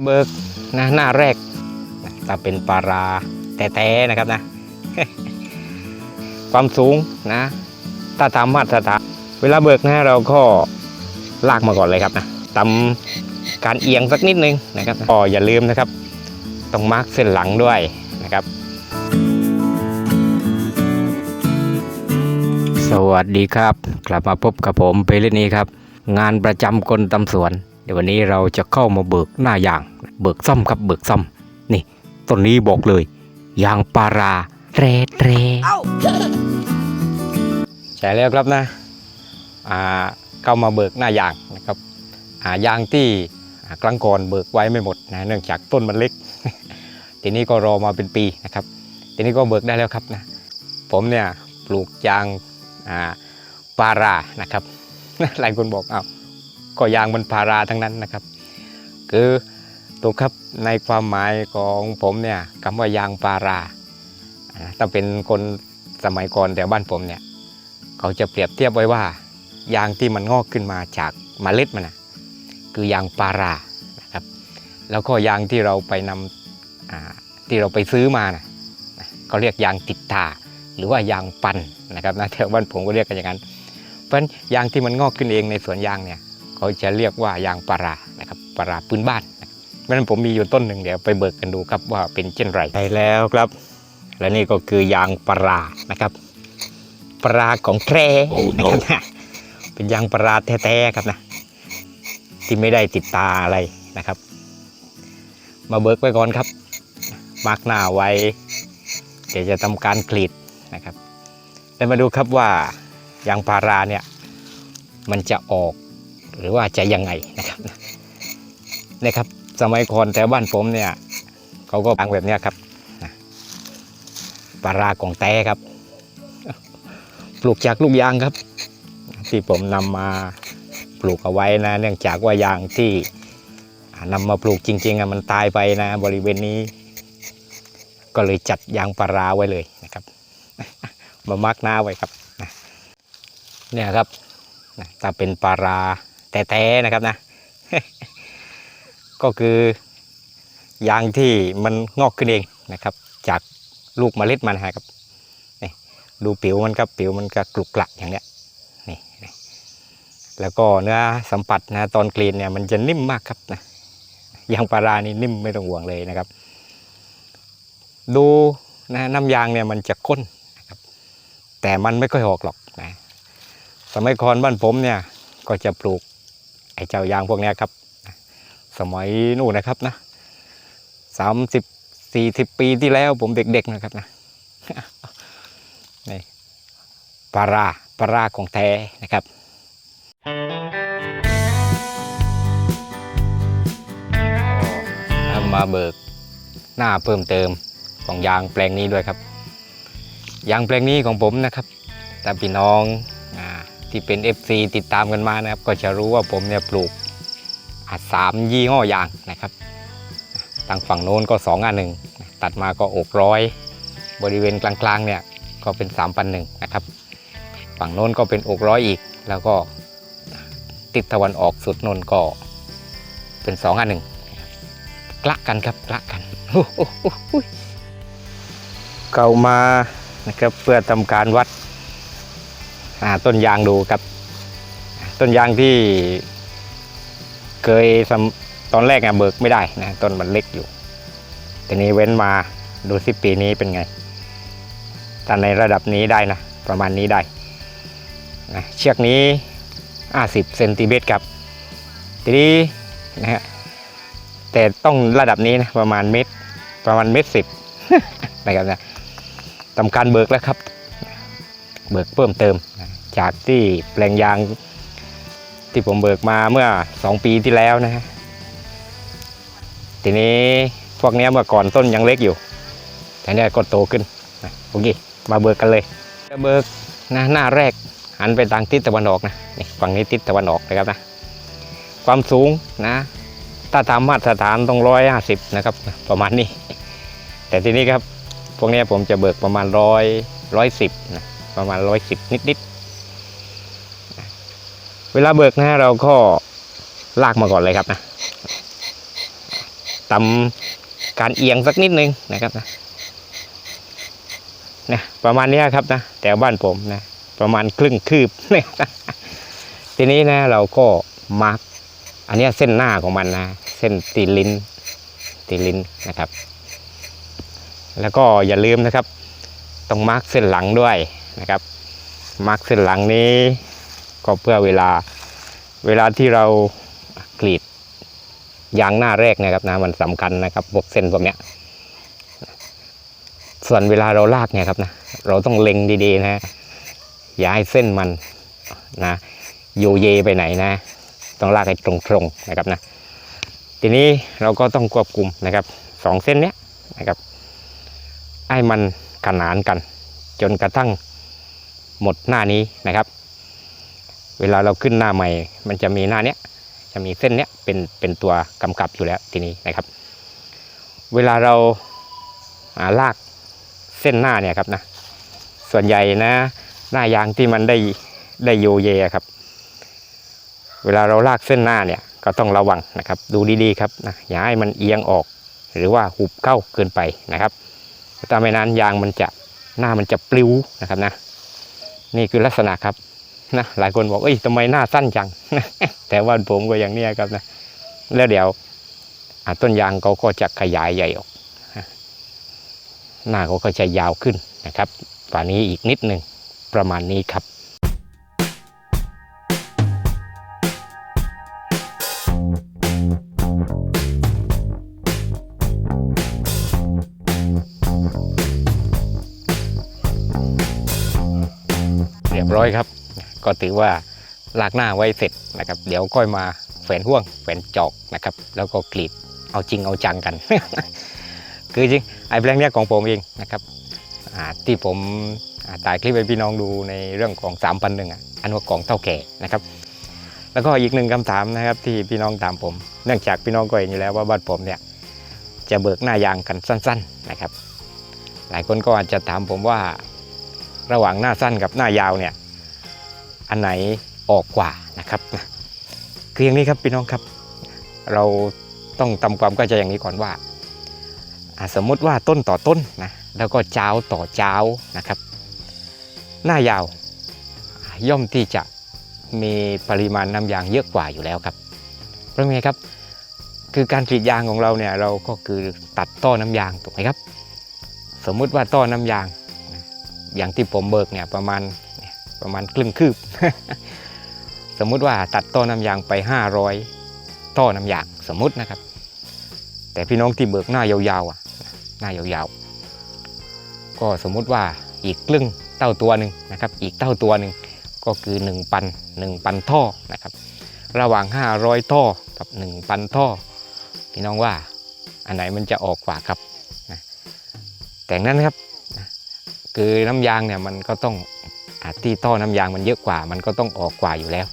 เบิกนะหน้าแรกนะถ้าเป็นปลาราแต่แต่นะครับนะ ความสูงนะ ถ้าตามมาตรฐานเวลาเบิกนะเราก็ลากมาก่อนเลยครับนะตำการเอียงสักนิดนึงนะครับก็อย่าลืมนะครับ ต้องมาร์กเส้นหลังด้วยนะครับ สวัสดีครับ กลับมาพบกับผมเปรนีครับ งานประจำคนตำสวน เดี๋ยววันนี้เราจะเข้ามาเบิกหน้ายาง เบิกซ่อมครับเบิกซ่อม นี่ต้นนี้บอกเลย ยางปาราเตรเตรใช่แล้วครับนะอ่าเข้ามาเบิกหน้ายางนะครับอ่ายางที่อ่าครั้งก่อนเบิกไว้ไม่หมดนะเนื่องจากต้นมันเล็ก ทีนี้ก็รอมาเป็นปีนะครับ ทีนี้ก็เบิกได้แล้วครับนะผมเนี่ยปลูกยางอ่าปารานะครับหลายคนบอกอ้าว ก็ยางมันพาราทั้งนั้นนะครับ คือถูกครับในความหมายของผมเนี่ยคำว่ายางปาราอ่าถ้าเป็นคนสมัยก่อนแถวบ้านผมเนี่ยเขาจะเปรียบเทียบไว้ว่ายางที่มันงอกขึ้นมาจากเมล็ดมันนะคือยางปารานะครับ แล้วก็ยางที่เราไปนำอ่าที่เราไปซื้อมานะนะเขาเรียกยางติดตาหรือว่ายางปันนะครับนะแถวบ้านผมก็เรียกกันอย่างนั้น เพราะฉะนั้นยางที่มันงอกขึ้นเองในสวนยางเนี่ย เขาจะเรียกว่ายางปารานะครับปาราพื้นบ้านนะครับเพราะฉะนั้นผมมีอยู่ต้นหนึ่งเดี๋ยวไปเบิกกันดูครับว่าเป็นเช่นไรใช่แล้วครับ และนี่ก็คือยางปารานะครับปาราของแท้นะครับนะเป็นยางปาราแท้ๆครับนะ ที่ไม่ได้ติดตาอะไรนะครับ มาเบิกไว้ก่อนครับมาร์กหน้าไว้ เดี๋ยวจะทำการกรีดนะครับแล้วมาดูครับว่ายางพาราเนี่ยมันจะออก หรือว่าจะยังไงนะครับนะครับ สมัยก่อนแต่บ้านผมเนี่ยเขาก็วางแบบนี้ครับนะปาราของแต้ครับ ปลูกจากลูกยางครับ ที่ผมนำมาปลูกเอาไว้นะ เนื่องจากว่ายางที่นำมาปลูกจริงๆอะมันตายไปนะ บริเวณนี้ ก็เลยจัดยางปาราไว้เลยนะครับมามาร์กหน้าไว้ครับเนี่ยครับถ้าเป็นปารา แท้นะครับนะ ก็คือยางที่มันงอกขึ้นเองนะครับ จากลูกเมล็ดมันนะครับนี่ดูผิวมันครับผิวมันก็กรุกกลักอย่างเนี้ยนี่นี่แล้วก็เนื้อสัมผัสนะตอนกรีนเนี่ยมันจะนิ่มมากครับนะยางปารานี่นิ่มไม่ต้องห่วงเลยนะครับ ดูนะน้ำยางเนี่ยมันจะข้นนะครับ แต่มันไม่ค่อยออกหรอกนะสมัยก่อนบ้านผมเนี่ยก็จะปลูก ไอ้เจ้ายางพวกนี้ครับ สมัยนู่นนะครับนะสามสิบสี่สิบปีที่แล้วผมเด็กๆนะครับนะนี่ปลาราปลาราของแท้นะครับมาเบิกหน้าเพิ่มเติมของยางแปลงนี้ด้วยครับ ยางแปลงนี้ของผมนะครับแต่พี่น้อง ที่เป็น FC ติดตามกันมานะครับ ก็จะรู้ว่าผมเนี่ยปลูกสามยี่ห้ออย่างนะครับทางฝั่งโน้นก็2อันหนึ่งตัดมาก็อกร้อยบริเวณกลางๆเนี่ยก็เป็น3 0 0 1นหนึ่งนะครับ ฝั่งโน้นก็เป็นอกร้อยอีก แล้วก็ติดตะวันออกสุดโน้นก็เป็น2อันหนึ่งกละกันครับกละกันเก่ามานะครับเพื่อทำการวัด ต้นยางดูครับ ต้นยางที่เคยตอนแรกอะเบิกไม่ได้นะต้นมันเล็กอยู่ แต่นี้เว้นมาดูสิปีนี้เป็นไงถ้าในระดับนี้ได้นะ ประมาณนี้ได้นะเชือกนี้ 50เซนติเมตรครับทีนี้นะฮะแต่ต้องระดับนี้นะประมาณเมตรประมาณเมตรสิบนะครับนะทำการเบิกแล้วครับ เบิกเพิ่มเติมนะจากที่แปลงยางที่ผมเบิกมาเมื่อ 2 ปีที่แล้วนะฮะทีนี้พวกเนี้ยเมื่อก่อนต้นยังเล็กอยู่ แต่เนี้ยก็โตขึ้นนะโอเคมาเบิกกันเลยเบิกนะหน้าแรกหันไปทางทิศตะวันออกนะนี่ฝั่งนี้ทิศตะวันออกนะครับนะความสูงนะถ้าตามมาตรฐานต้องร้อยห้าสิบนะครับ ประมาณนี้ แต่ทีนี้ครับพวกเนี้ยผมจะเบิกประมาณร้อยร้อยสิบนะ ประมาณร้อยสิบนิดๆ เวลาเบิกนะเราก็ลากมาก่อนเลยครับนะตำการเอียงสักนิดนึงนะครับนะนะประมาณนี้ครับนะแต่บ้านผมนะ ประมาณครึ่งคืบนี่ยทีนี้นะเราก็มาร์กอันนี้เส้นหน้าของมันนะ เส้นตีลิ้นตีลิ้นนะครับ แล้วก็อย่าลืมนะครับ ต้องมาร์กเส้นหลังด้วย นะครับ มาร์กเส้นหลังนี้ก็เพื่อเวลาเวลาที่เรากรีดยางหน้าแรกนะครับนะมันสำคัญนะครับพวกเส้นพวกเนี้ย ส่วนเวลาเราลากเนี่ยครับนะเราต้องเล็งดีๆนะอย่าให้เส้นมันนะโยเยไปไหนนะ ต้องลากให้ตรงๆนะครับนะทีนี้เราก็ต้องควบคุมนะครับสองเส้นเนี้ยนะครับให้มันขนานกันจนกระทั่ง หมดหน้านี้นะครับ เวลาเราขึ้นหน้าใหม่ มันจะมีหน้าเนี้ยจะมีเส้นเนี้ยเป็นเป็นตัวกำกับอยู่แล้วทีนี้นะครับ เวลาเราาลากเส้นหน้าเนี่ยครับนะส่วนใหญ่นะ หน้ายางที่มันได้ได้โยเยครับ เวลาเราลากเส้นหน้าเนี่ยก็ต้องระวังนะครับ ดูดีๆครับนะอย่าให้มันเอียงออก หรือว่าหุบเข้าเกินไปนะครับถ้าไม่นั้นยางมันจะหน้ามันจะปลิวนะครับนะ นี่คือลักษณะครับนะหลายคนบอกเอ้ยทำไมหน้าสั้นจัง แต่ว่าผมก็อย่างเนี้ยครับนะแล้วเดี๋ยวต้นยางเขาก็จะขยายใหญ่ออก หน้าเขาก็จะยาวขึ้นนะครับฝ่านี้อีกนิดหนึ่งประมาณนี้ครับ ร้อยครับ ก็ถือว่าลากหน้าไว้เสร็จนะครับ เดี๋ยวค่อยมาแฝนห่วงแฝนจอกนะครับ แล้วก็กรีดเอาจริงเอาจังกัน คือจริงไอ้แปลงเนี้ยของผมเองนะครับที่ผมถ่ายคลิปให้พี่น้องดูในเรื่องของ3 0 0 1อะอันว่ากองเท่าแก่นะครับ แล้วก็อีกหนึ่งคำถามนะครับที่พี่น้องถามผม เนื่องจากพี่น้องก็เห็นอยู่แล้วว่าบ้านผมเนี่ยจะเบิกหน้ายางกันสั้น ๆนะครับ หลายคนก็อาจจะถามผมว่าระหว่างหน้าสั้นกับหน้ายาวเนี่ย อันไหนออกกว่านะครับนะคืออย่างนี้ครับพี่น้องครับ เราต้องทำความเข้าใจอย่างนี้ก่อนว่า สมมติว่าต้นต่อต้นนะแล้วก็เจ้าต่อเจ้านะครับ หน้ายาวย่อมที่จะมีปริมาณน้ำยางเยอะกว่าอยู่แล้วครับ เพราะไงครับ คือการกรีดยางของเราเนี่ยเราก็คือตัดต้อน้ำยางถูกไหมครับ สมมุติว่าต้อน้ำยาง อย่างที่ผมเบิกเนี่ยประมาณ ประมาณครึ่งคืบ สมมุติว่าตัดต้อน้ำยางไป 500ต้อน้ำยางสมมุตินะครับ แต่พี่น้องที่เบิกหน้ายาวๆอะหน้ายาวๆ ก็สมมุติว่าอีกครึ่งเท่าตัวหนึ่งนะครับ อีกเท่าตัวหนึ่งก็คือ1ปัน1ปันท่อนะครับ ระหว่าง 500 ท่อกับ 1 ปันท่อ พี่น้องว่าอันไหนมันจะออกกว่าครับแต่นั้นนะครับคือน้ำยางเนี่ยมันก็ต้อง ที่ท่อน้ำยางมันเยอะกว่า มันก็ต้องออกกว่าอยู่แล้ว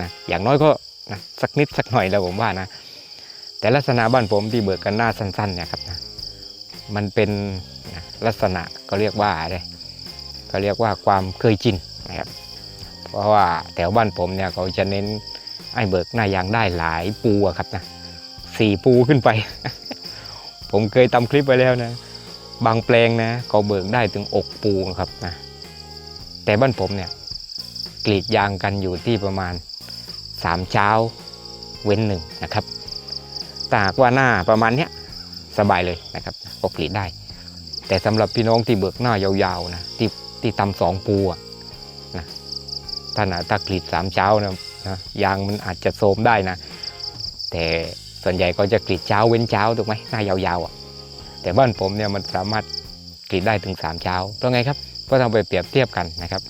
นะอย่างน้อยก็นะสักนิดสักหน่อยแล้วผมว่านะ แต่ลักษณะบ้านผมที่เบิกกันหน้าสั้นๆเนี่ยครับนะมันเป็นนะลักษณะก็เรียกว่าอะไรก็เรียกว่าความเคยชินนะครับเพราะว่าแถวบ้านผมเนี่ยเขาจะเน้นให้เบิกหน้ายางได้หลายปูอะครับนะสี่ปูขึ้นไป ผมเคยทำคลิปไปแล้วนะ บางแปลงนะก็เบิกได้ถึงอกปูนะครับนะ แต่บ้านผมเนี่ยกรีดยางกันอยู่ที่ประมาณ 3 เช้าเว้นหนึ่งนะครับแต่หากว่าหน้าประมาณเนี้ยสบายเลยนะครับก็กรีดได้ แต่สำหรับพี่น้องที่เบิกหน้ายาวๆนะที่ที่ตำสองปูอะนะถ้านะถ้ากรีดสามเช้านะนะยางมันอาจจะโทรมได้นะ แต่ส่วนใหญ่ก็จะกรีดเช้าเว้นเช้าถูกไหมหน้ายาวๆอะแต่บ้านผมเนี่ยมันสามารถกรีดได้ถึง3เช้าเพราะไงครับ ก็ต้องไปเปรียบเทียบกันนะครับ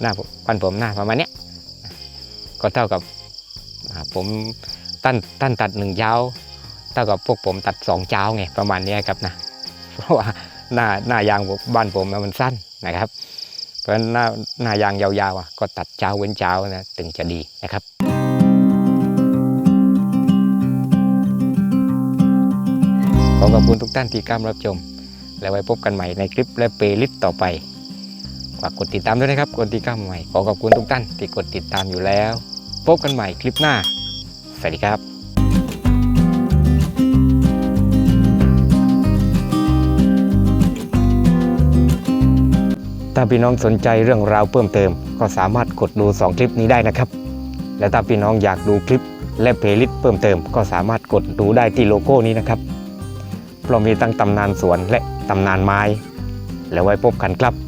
หน้าบ้านผมหน้าประมาณนี้ก็เท่ากับผมตั้นตั้นตัดหนึ่งเช้าเท่ากับพวกผมตัดสองเช้าไงประมาณนี้ครับนะเพราะว่าหน้าหน้ายางบ้านผมมันสั้นนะครับ เพราะฉะนั้นหน้าหน้ายางยาวๆก็ตัดเช้าเว้นเช้านะถึงจะดีนะครับขอขอบคุณทุกท่านที่กล้ามรับชม และไว้พบกันใหม่ในคลิปและเพลย์ลิสต์ต่อไป ฝากกดติดตามด้วยนะครับกดติดตามใหม่ขอขอบคุณทุกท่านที่กดติดตามอยู่แล้ว พบกันใหม่คลิปหน้า สวัสดีครับถ้าพี่น้องสนใจเรื่องราวเพิ่มเติม ก็สามารถกดดู 2 คลิปนี้ได้นะครับ และถ้าพี่น้องอยากดูคลิปและเพลย์ลิสต์เพิ่มเติม ก็สามารถกดดูได้ที่โลโก้นี้นะครับเรามีตั้งตำนานสวนและตำนานไม้ แล้วไว้พบกันครับ